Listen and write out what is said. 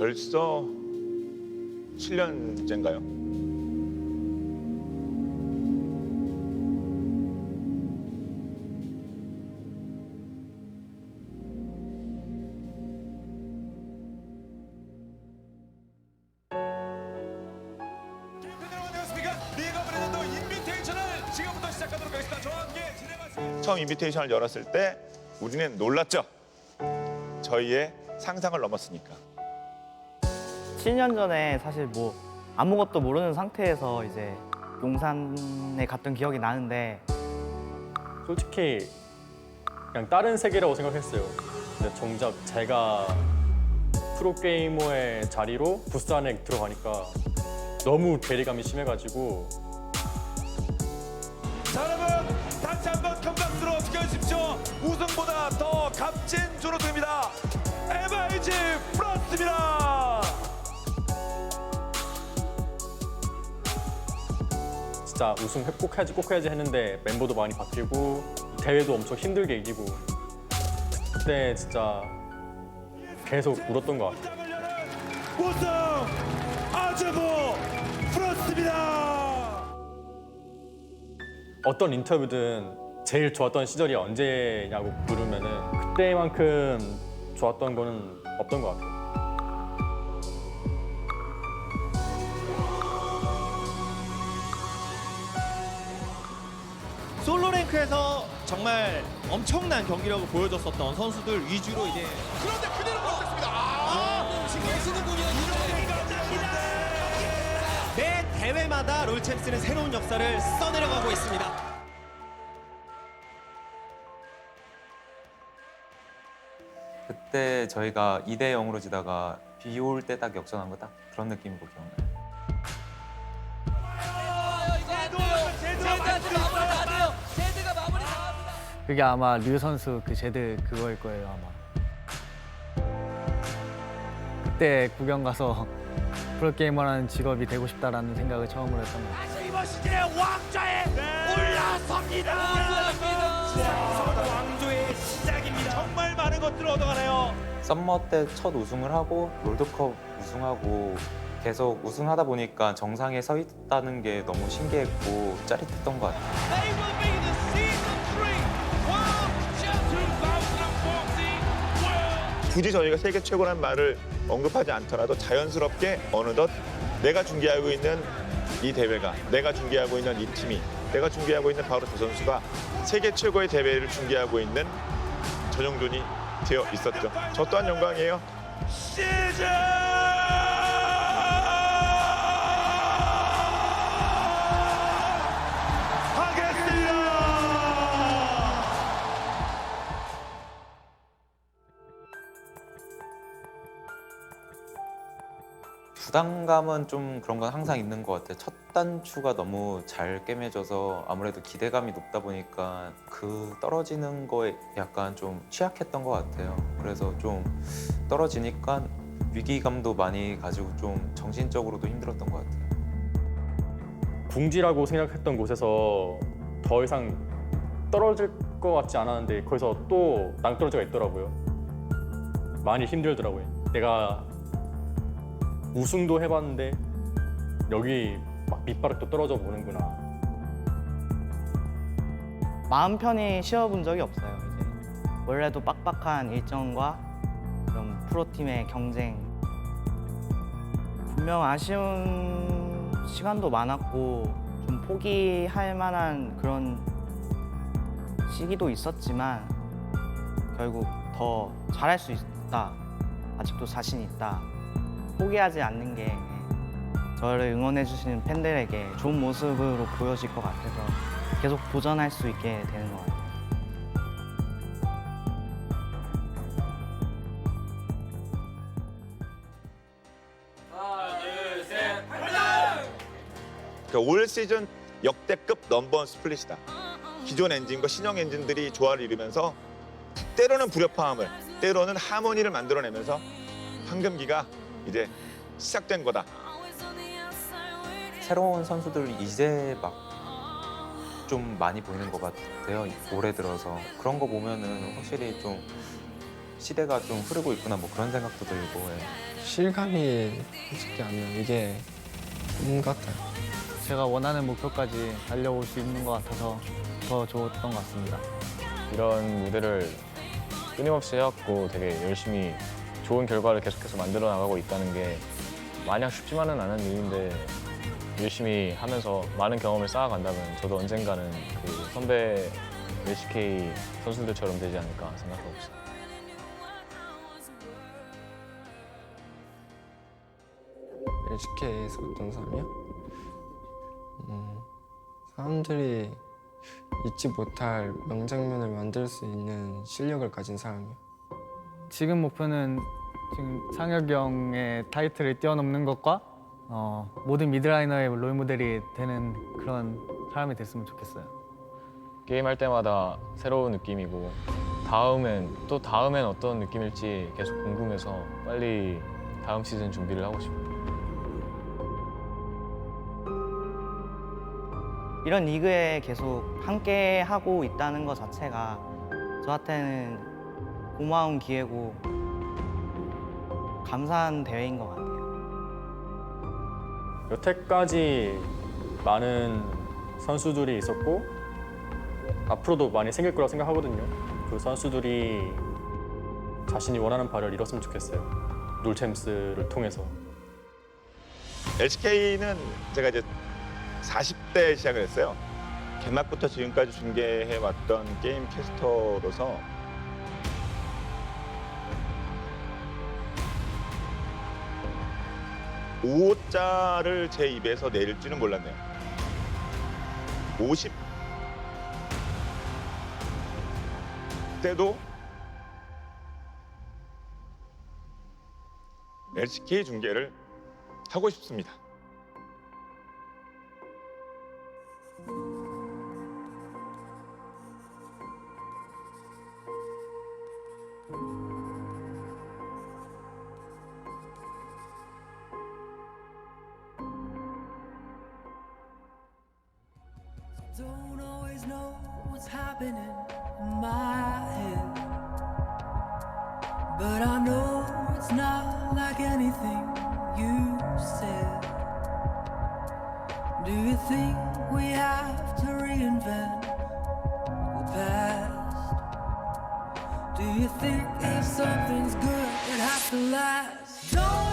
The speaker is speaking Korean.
벌써 7년째인가요? 여러분 안녕하십니까? 리가 브랜드 인비테이션을 지금부터 시작하도록 하겠습니다. 저와 함께 진행하실 처음 인비테이션을 열었을 때 우리는 놀랐죠. 저희의 상상을 넘었으니까. 7년 전에 사실 뭐 아무것도 모르는 상태에서 이제 용산에 갔던 기억이 나는데 솔직히 그냥 다른 세계라고 생각했어요. 근데 정작 제가 프로게이머의 자리로 부스 안에 들어가니까 너무 괴리감이 심해가지고 자 여러분 다시 한번 큰 박수로 지켜주십시오. 우승보다 더 값진 주로드입니다. 에바이지 플러스입니다. 진짜 우승 꼭 해야지 꼭 해야지 했는데 멤버도 많이 바뀌고 대회도 엄청 힘들게 이기고 그때 진짜 계속 울었던 것 같아요. 우승 아즈부 플러스입니다. 어떤 인터뷰든 제일 좋았던 시절이 언제냐고 물으면은 그때만큼 좋았던 거는 없던 것 같아요. 랭크에서 정말 엄청난 경기력을 보여줬었던 선수들 위주로 이제 그런데 그대로 못했습니다. 아, 신경 쓰는군요. 매 대회마다 롤챔스는 새로운 역사를 써내려가고 있습니다. 그때 저희가 2대 0으로 지다가 비 올 때 딱 역전한 거 딱 그런 느낌으로 기억나요. 그게 아마 류 선수 그 제드 그거일 거예요 아마. 그때 구경 가서 프로게이머라는 직업이 되고 싶다라는 생각을 처음으로 했던 것 같아요. 이번 시즌의 왕좌에 올라섭니다. 왕조의 시작입니다. 정말 많은 것들을 얻어가네요. 썸머 때 첫 우승을 하고 롤드컵 우승하고 계속 우승하다 보니까 정상에 서 있다는 게 너무 신기했고 짜릿했던 것 같아요. 굳이 저희가 세계 최고라는 말을 언급하지 않더라도 자연스럽게 어느덧 내가 중계하고 있는 이 대회가 내가 중계하고 있는 이 팀이 내가 중계하고 있는 바로 저 선수가 세계 최고의 대회를 중계하고 있는 전용돈이 되어 있었죠. 저 또한 영광이에요. 시즌 부담감은 좀 그런 건 항상 있는 것 같아요. 첫 단추가 너무 잘 꿰매져서 아무래도 기대감이 높다 보니까 그 떨어지는 거에 약간 좀 취약했던 것 같아요. 그래서 좀 떨어지니까 위기감도 많이 가지고 좀 정신적으로도 힘들었던 것 같아요. 궁지라고 생각했던 곳에서 더 이상 떨어질 것 같지 않았는데 거기서 또 낭떠러지가 있더라고요. 많이 힘들더라고요. 내가 우승도 해봤는데 여기 막 밑바닥도 떨어져 보는구나. 마음 편히 쉬어본 적이 없어요. 이제 원래도 빡빡한 일정과 그런 프로팀의 경쟁 분명 아쉬운 시간도 많았고 좀 포기할 만한 그런 시기도 있었지만 결국 더 잘할 수 있다 아직도 자신 있다 포기하지 않는 게 저를 응원해 주시는 팬들에게 좋은 모습으로 보여질 것 같아서 계속 도전할 수 있게 되는 것 같아요. 그러니까 올 시즌 역대급 넘버원 스플릿이다. 기존 엔진과 신형 엔진들이 조화를 이루면서 때로는 불협화음을, 때로는 하모니를 만들어내면서 황금기가 이제 시작된 거다. 새로운 선수들 이제 막 좀 많이 보이는 것 같아요. 올해 들어서 그런 거 보면은 확실히 좀 시대가 좀 흐르고 있구나 뭐 그런 생각도 들고 예. 실감이 솔직히 안 나요. 이게 꿈 같아요. 제가 원하는 목표까지 달려올 수 있는 것 같아서 더 좋았던 것 같습니다. 이런 무대를 끊임없이 해왔고 되게 열심히 좋은 결과를 계속해서 만들어 나가고 있다는 게 마냥 쉽지만은 않은 일인데 열심히 하면서 많은 경험을 쌓아간다면 저도 언젠가는 그 선배 LCK 선수들처럼 되지 않을까 생각하고 있습니다. LCK에서 어떤 사람이요? 음, 사람들이 잊지 못할 명장면을 만들 수 있는 실력을 가진 사람이요. 지금 목표는 지금 상혁이 형의 타이틀을 뛰어넘는 것과 어, 모든 미드라이너의 롤모델이 되는 그런 사람이 됐으면 좋겠어요. 게임할 때마다 새로운 느낌이고 다음엔 또 다음엔 어떤 느낌일지 계속 궁금해서 빨리 다음 시즌 준비를 하고 싶어요. 이런 리그에 계속 함께 하고 있다는 것 자체가 저한테는 고마운 기회고 감사한 대회인 것 같아요. 여태까지 많은 선수들이 있었고 앞으로도 많이 생길 거라 생각하거든요. 그 선수들이 자신이 원하는 바를 이뤘으면 좋겠어요. 룰챔스를 통해서. LCK는 제가 이제 40대 시작을 했어요. 개막부터 지금까지 중계해 왔던 게임 캐스터로서 오자를 제 입에서 내릴 줄은 몰랐네요. 50 때도 LCK 중계를 하고 싶습니다. Always know what's happening in my head. But I know it's not like anything you said. Do you think we have to reinvent the past? Do you think if something's good, it has to last?